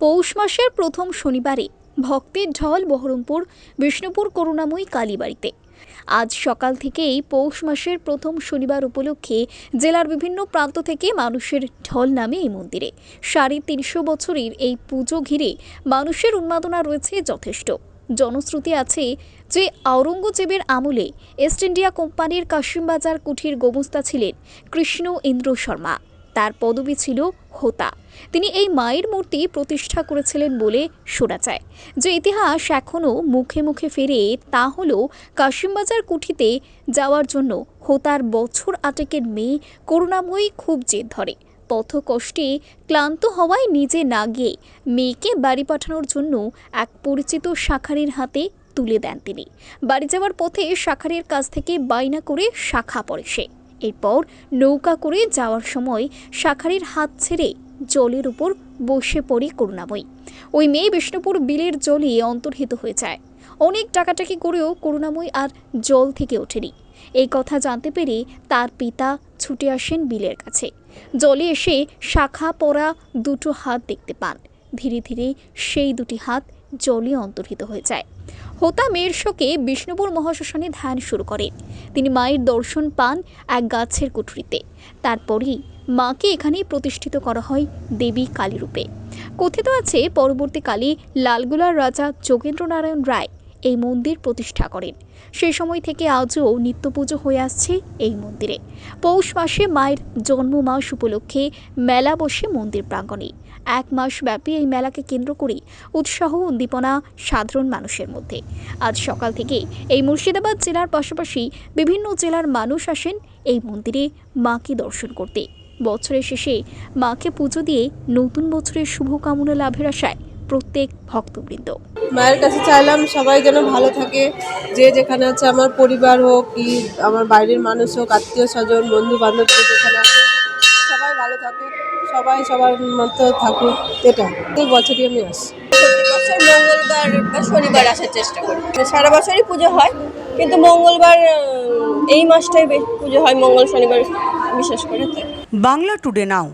পৌষ মাসের প্রথম শনিবারে ভক্তের ঢল বহরমপুর, বিষ্ণুপুর, করুণাময়ী, কালীবাড়িতে। আজ সকাল থেকেই পৌষ মাসের প্রথম শনিবার উপলক্ষে জেলার বিভিন্ন প্রান্ত থেকে মানুষের ঢল নামে এই মন্দিরে। সাড়ে তিনশো বছরের এই পুজো ঘিরে মানুষের উন্মাদনা রয়েছে যথেষ্ট। জনশ্রুতি আছে যে আওরঙ্গজেবের আমলে ইস্ট ইন্ডিয়া কোম্পানির কাশিমবাজার কুঠির গোমস্তা ছিলেন কৃষ্ণ ইন্দ্র শর্মা। তার পদবি ছিল হোতা তিনি এই মায়ের মূর্তি প্রতিষ্ঠা করেছিলেন বলে শোনা যায়। যে ইতিহাস এখনও মুখে মুখে ফেরে, তা হল কাশিমবাজার কুঠিতে যাওয়ার জন্য হোতার বছর আটেকের মেয়ে করুণাময়ী খুব জেদ ধরে। পথ কষ্টে ক্লান্ত হওয়ায় নিজে না গিয়ে মেয়েকে বাড়ি পাঠানোর জন্য এক পরিচিত শাখারির হাতে তুলে দেন তিনি। বাড়ি যাওয়ার পথে শাখারির কাছ থেকে বাইনা করে শাখা পড়ে সে। এরপর নৌকা করে যাওয়ার সময় শাখারির হাত ছেড়ে জলের উপর বসে পড়ে করুণাময়ী। ওই মেয়ে বিষ্ণুপুর বিলের জলে অন্তর্হিত হয়ে যায়। অনেক টাকাটাকি করেও করুণাময়ী আর জল থেকে ওঠেনি। এই কথা জানতে পেরে তার পিতা ছুটে আসেন বিলের কাছে। জলে এসে শাখা পরা দুটো হাত দেখতে পান। ধীরে ধীরে সেই দুটি হাত জলে অন্তর্হিত হয়ে যায়। হোতা মেয়ের শোকে বিষ্ণুপুর মহাশ্মশানে ধ্যান শুরু করেন তিনি মায়ের দর্শন পান এক গাছের কুঠুরিতে। তারপরেই মাকে এখানেই প্রতিষ্ঠিত করা হয় দেবী কালীরূপে। কথিত আছে, পরবর্তীকালে লালগুলার রাজা যোগেন্দ্রনারায়ণ রায় এই মন্দির প্রতিষ্ঠা করেন। সেই সময় থেকে আজও নিত্য পুজো হয়ে আসছে এই মন্দিরে। পৌষ মাসে মায়ের জন্ম মাস উপলক্ষে মেলা বসে মন্দির প্রাঙ্গণে। এক মাস ব্যাপী এই মেলাকে কেন্দ্র করে উৎসাহ, উদ্দীপনা সাধারণ মানুষের মধ্যে। আজ সকাল থেকে এই মুর্শিদাবাদ জেলার পাশাপাশি বিভিন্ন জেলার মানুষ আসেন এই মন্দিরে মাকে দর্শন করতে। বছরের শেষে মাকে পুজো দিয়ে নতুন বছরের শুভকামনা লাভের আশায় প্রত্যেক ভক্তবৃন্দ। মায়ের কাছে চাইলাম সবাই যেন ভালো থাকে। যে যেখানে আছে আমার পরিবার হোক কি আমার বাইরের মানুষ হোক আত্মীয় স্বজন বন্ধু বান্ধব যে যেখানে আছে সবাই ভালো থাকুক সবাই সবার মতো থাকুক এটা এই বছরই আমি আসি। বছর মঙ্গলবার বা শনিবার আসার চেষ্টা করি। সারা বছরই পুজো হয় কিন্তু মঙ্গলবার এই মাসটাই বেশ পুজো হয় মঙ্গল শনিবার বিশেষ করে। Bangla today now.